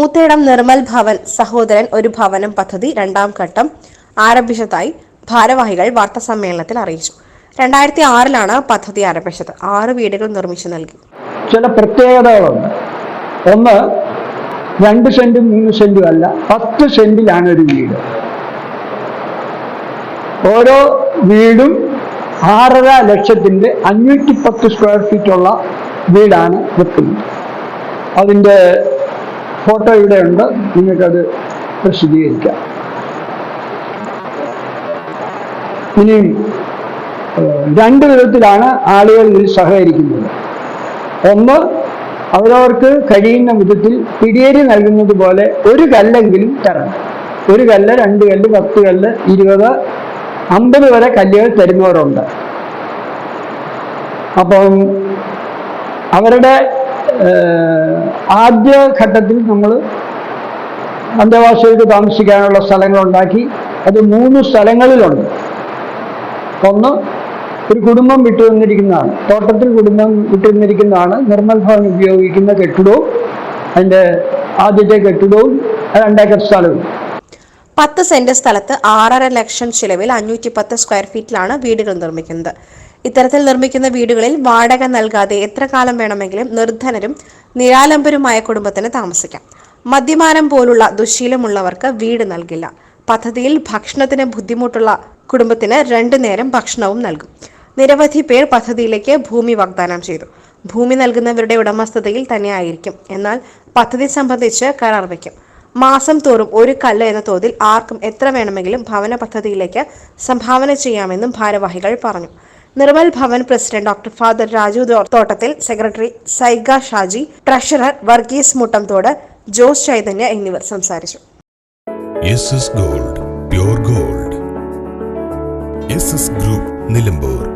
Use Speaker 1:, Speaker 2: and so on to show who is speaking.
Speaker 1: കുന്നത്തേടം നിർമ്മൽ ഭവൻ സഹോദരൻ ഒരു ഭവനം പദ്ധതി രണ്ടാം ഘട്ടം ആരംഭിച്ചതായി ഭാരവാഹികൾ വാർത്താസമ്മേളനത്തിൽ അറിയിച്ചു. രണ്ടായിരത്തി ആറിലാണ് പദ്ധതി ആരംഭിച്ചത്. ആറ് വീടുകൾ നിർമ്മിച്ചു നൽകി.
Speaker 2: ചില പ്രത്യേകതകളുണ്ട്. ഒന്ന് രണ്ട് സെന്റും മൂന്ന് സെന്റും അല്ല പത്ത് സെന്റിലാണ് ഒരു വീട്. ഓരോ വീടും ആറര ലക്ഷത്തിന്റെ അഞ്ഞൂറ്റി പത്ത് സ്ക്വയർ ഫീറ്റ് ഉള്ള വീടാണ് വെക്കുന്നത്. അതിന്റെ ഫോട്ടോ ഇവിടെ ഉണ്ട്. നിങ്ങൾക്കത് പ്രസിദ്ധീകരിക്കാം ഇനിയും രണ്ട് വിധത്തിലാണ് ആളുകൾ ഇതിൽ സഹകരിക്കുന്നത്. ഒന്ന് അവരവർക്ക് കഴിയുന്ന വിധത്തിൽ പിടിയേരി നൽകുന്നത് പോലെ ഒരു കല്ലെങ്കിലും തരണം. ഒരു കല്ല് രണ്ട് കല്ല് പത്ത് കല്ല് ഇരുപത് അമ്പത് വരെ കല്ലുകൾ തരുന്നവരുണ്ട്. അപ്പം അവരുടെ ആദ്യ ഘട്ടത്തിൽ നമ്മൾ അന്തേവാസികൾക്ക് താമസിക്കാനുള്ള സ്ഥലങ്ങൾ ഉണ്ടാക്കി അത് മൂന്ന് സ്ഥലങ്ങളിലുണ്ട്. ഒന്ന് ഒരു കുടുംബം വിട്ടു വന്നിരിക്കുന്നതാണ് തോട്ടത്തിൽ കുടുംബം വിട്ടു വന്നിരിക്കുന്നതാണ് നിർമ്മൽ ഭവൻ ഉപയോഗിക്കുന്ന കെട്ടിടവും അതിന്റെ ആദ്യത്തെ കെട്ടിടവും രണ്ടേക്കർ സ്ഥലവും.
Speaker 1: പത്ത് സെന്റ് സ്ഥലത്ത് ആറര ലക്ഷം ചിലവിൽ അഞ്ഞൂറ്റി പത്ത് സ്ക്വയർ ഫീറ്റിലാണ് വീടുകൾ നിർമ്മിക്കുന്നത്. ഇത്തരത്തിൽ നിർമ്മിക്കുന്ന വീടുകളിൽ വാടക നൽകാതെ എത്ര കാലം വേണമെങ്കിലും നിർധനരും നിരാലംബരുമായ കുടുംബത്തിന് താമസിക്കാം. മദ്യപാനം പോലുള്ള ദുശീലമുള്ളവർക്ക് വീട് നൽകില്ല. പദ്ധതിയിൽ ഭക്ഷണത്തിന് ബുദ്ധിമുട്ടുള്ള കുടുംബത്തിന് രണ്ടു നേരം ഭക്ഷണവും നൽകും. നിരവധി പേർ പദ്ധതിയിലേക്ക് ഭൂമി വാഗ്ദാനം ചെയ്തു. ഭൂമി നൽകുന്നവരുടെ ഉടമസ്ഥതയിൽ തന്നെ ആയിരിക്കും എന്നാൽ പദ്ധതി സംബന്ധിച്ച് കരാർ വയ്ക്കും. മാസം തോറും ഒരു കല്ല് എന്ന തോതിൽ ആർക്കും എത്ര വേണമെങ്കിലും ഭവന പദ്ധതിയിലേക്ക് സംഭാവന ചെയ്യാമെന്നും ഭാരവാഹികൾ പറഞ്ഞു. Nirmal Bhavan president doctor father Raju Thottathil secretary Saigal Shaji treasurer Varghese Muttamthodu Jose Chaitanya എന്നിവർ സംസാരിച്ചു.
Speaker 3: Gold gold. ഗ്രൂപ്പ് നിലമ്പൂർ.